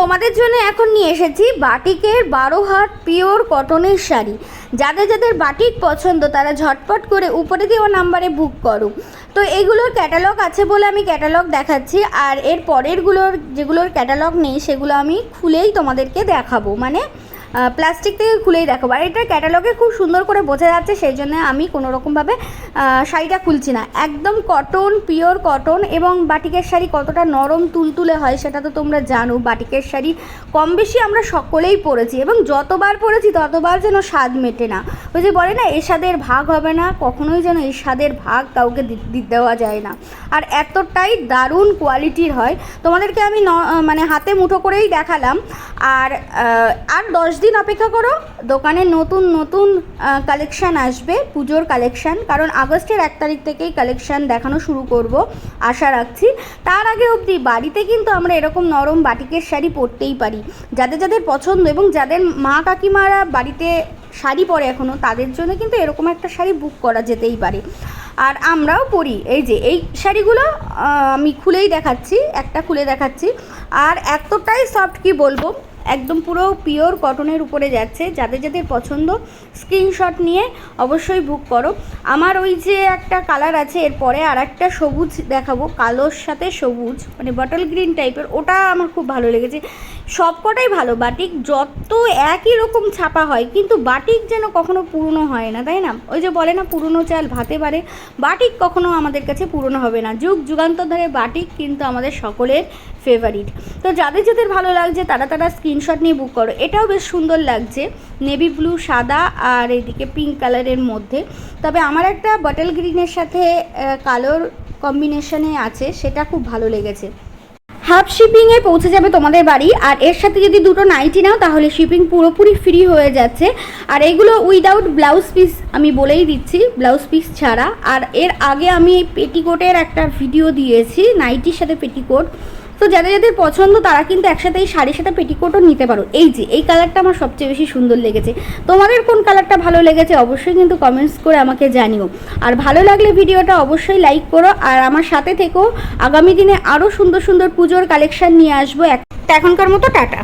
তোমাদের জন্য এখন নিয়ে এসেছি বাটিকের বারো হাট পিওর কটনের শাড়ি। যাদের যাদের বাটিক পছন্দ, তারা ঝটপট করে উপরে দেওয়া নাম্বারে বুক করো। তো এগুলোর ক্যাটালগ আছে বলে আমি ক্যাটালগ দেখাচ্ছি, আর এর পরেরগুলোর যেগুলোর ক্যাটালগ নেই, সেগুলো আমি খুলেই তোমাদেরকে দেখাবো। মানে প্লাস্টিক থেকে খুলেই দেখাবো। আর এটা ক্যাটালগে খুব সুন্দর করে বোঝা যাচ্ছে সেই জন্য আমি কোনো রকমভাবে শাড়িটা খুলছি না। একদম কটন পিওর কটন এবং বাটিকের শাড়ি কতটা নরম তুলতুলে হয় সেটা তো তোমরা জানো। বাটিকের শাড়ি কম বেশি আমরা সকলেই পরেছি এবং যতবার পরেছি ততবার যেন স্বাদ মেটে না। ওই যে বলে না এ স্বাদের ভাগ হবে না, কখনোই যেন এই স্বাদের ভাগ কাউকে দেওয়া যায় না। আর এতটাই দারুণ কোয়ালিটির হয়। তোমাদেরকে আমি মানে হাতে মুঠো করেই দেখালাম। আর আর দশ দিন অপেক্ষা করো, দোকানে নতুন নতুন কালেকশান আসবে, পুজোর কালেকশান কারণ আগস্টের এক তারিখ থেকেই কালেকশান দেখানো শুরু করব, আশা রাখছি। তার আগে অবধি বাড়িতে কিন্তু আমরা এরকম নরম বাটিকের শাড়ি পরতেই পারি। যাদের যাদের পছন্দ এবং যাদের মা কাকিমারা বাড়িতে শাড়ি পরে এখনও তাদের জন্য কিন্তু এরকম একটা শাড়ি বুক করা যেতেই পারে। আর আমরাও পরি। এই যে, এই শাড়িগুলো আমি খুলেই দেখাচ্ছি, একটা খুলে দেখাচ্ছি। আর এতটাই সফট কি বলব একদম পুরো পিওর কটনের উপরে যাচ্ছে। যাদের যাদের পছন্দ স্ক্রিনশট নিয়ে অবশ্যই বুক করো। আমার ওই যে একটা কালার আছে এরপরে আর একটা সবুজ দেখাবো, কালোর সাথে সবুজ মানে বটল গ্রিন টাইপের ওটা আমার খুব ভালো লেগেছে। সবকটাই ভালো, বাটিক যত একই রকম ছাপা হয়, কিন্তু বাটিক যেন কখনো পুরনো হয় না, তাই না? ওই যে বলে না, পুরনো চাল ভাতে পারে বাটিক কখনো আমাদের কাছে পুরনো হবে না। যুগ যুগান্তর ধরে বাটিক কিন্তু আমাদের সকলের ফেভারিট তো যাদের যাদের ভালো লাগছে, তারা তারা স্ক্রিনশট নিয়ে বুক করো। এটাও বেশ সুন্দর লাগছে নেভি ব্লু সাদা আর এদিকে পিঙ্ক কালারের মধ্যে। তবে আমার একটা বটল গ্রিনের সাথে কালোর কম্বিনেশনে আছে, সেটা খুব ভালো লেগেছে। হাফ শিপিংয়ে পৌঁছে যাবে তোমাদের বাড়ি, আর এর সাথে যদি দুটো নাইটি নাও, তাহলে শিপিং পুরোপুরি ফ্রি হয়ে যাচ্ছে। আর এগুলো উইদাউট ব্লাউজ পিস আমি বলেই দিচ্ছি ব্লাউজ পিস ছাড়া। আর এর আগে আমি পেটিকোটের একটা ভিডিও দিয়েছি নাইটির সাথে পেটিকোট তো যাদের যাদের পছন্দ, তারা কিন্তু একসাথে এই শাড়ির সাথে পেটিকোটও নিতে পারো। এই যে, এই কালারটা আমার সবচেয়ে বেশি সুন্দর লেগেছে। তোমাদের কোন কালারটা ভালো লেগেছে অবশ্যই কিন্তু কমেন্টস করে আমাকে জানিও। আর ভালো লাগলে ভিডিওটা অবশ্যই লাইক করো, আর আমার সাথে থেকেও আগামী দিনে আরও সুন্দর সুন্দর পুজোর কালেকশান নিয়ে আসব। এখনকার মতো টাটা।